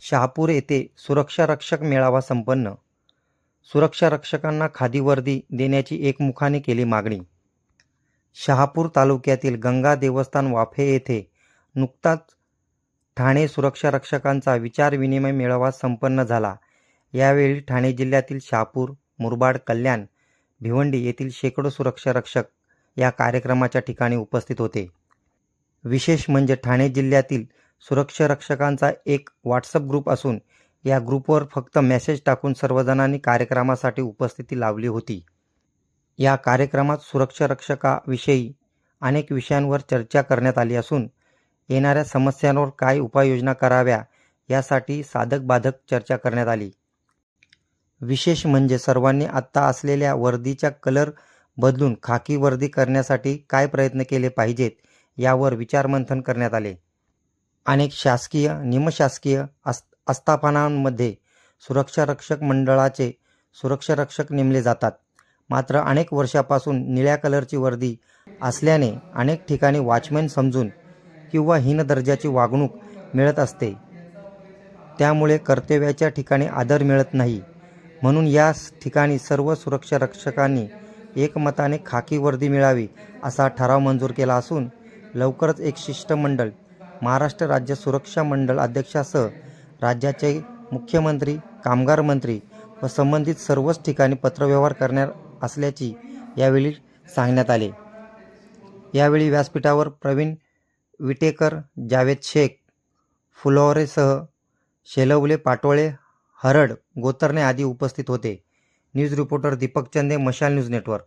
शहापूर येथे सुरक्षारक्षक मेळावा संपन्न. सुरक्षारक्षकांना खादी वर्दी देण्याची एकमुखाने केली मागणी. शहापूर तालुक्यातील गंगा देवस्थान वाफे येथे नुकताच ठाणे सुरक्षारक्षकांचा विचार विचारविनिमय मेळावा संपन्न झाला. यावेळी ठाणे जिल्ह्यातील शहापूर मुरबाड कल्याण भिवंडी येथील शेकडो सुरक्षारक्षक या कार्यक्रमाच्या ठिकाणी उपस्थित होते. विशेष म्हणजे ठाणे जिल्ह्यातील सुरक्षा रक्षकांचा एक व्हॉट्सअप ग्रुप असून या ग्रुपवर फक्त मेसेज टाकून सर्वजणांनी कार्यक्रमासाठी उपस्थिती लावली होती. या कार्यक्रमात सुरक्षा रक्षकाविषयी अनेक विषयांवर चर्चा करण्यात आली असून येणाऱ्या समस्यांवर काय उपाययोजना कराव्या यासाठी साधक बाधक चर्चा करण्यात आली. विशेष म्हणजे सर्वांनी आत्ता असलेल्या वर्दीचा कलर बदलून खाकी वर्दी करण्यासाठी काय प्रयत्न केले पाहिजेत यावर विचारमंथन करण्यात आले. अनेक शासकीय निमशासकीय आस आस्थापनांमध्ये सुरक्षारक्षक मंडळाचे सुरक्षारक्षक नेमले जातात. मात्र अनेक वर्षापासून निळ्या कलरची वर्दी असल्याने अनेक ठिकाणी वॉचमॅन समजून किंवा हीन दर्जाची वागणूक मिळत असते. त्यामुळे कर्तव्याच्या ठिकाणी आदर मिळत नाही. म्हणून या ठिकाणी सर्व सुरक्षा रक्षकांनी एकमताने खाकी वर्दी मिळावी असा ठराव मंजूर केला असून लवकरच एक शिष्टमंडळ महाराष्ट्र राज्य सुरक्षा मंडळ अध्यक्षासह राज्याचे मुख्यमंत्री कामगार मंत्री व संबंधित सर्वच ठिकाणी पत्रव्यवहार करणार असल्याची यावेळी सांगण्यात आले. यावेळी व्यासपीठावर प्रवीण विटेकर जावेद शेख फुलोरेसह शेलवले पाटोळे हरड गोतरणे आदी उपस्थित होते. न्यूज रिपोर्टर दीपक चंदे मशाल न्यूज नेटवर्क.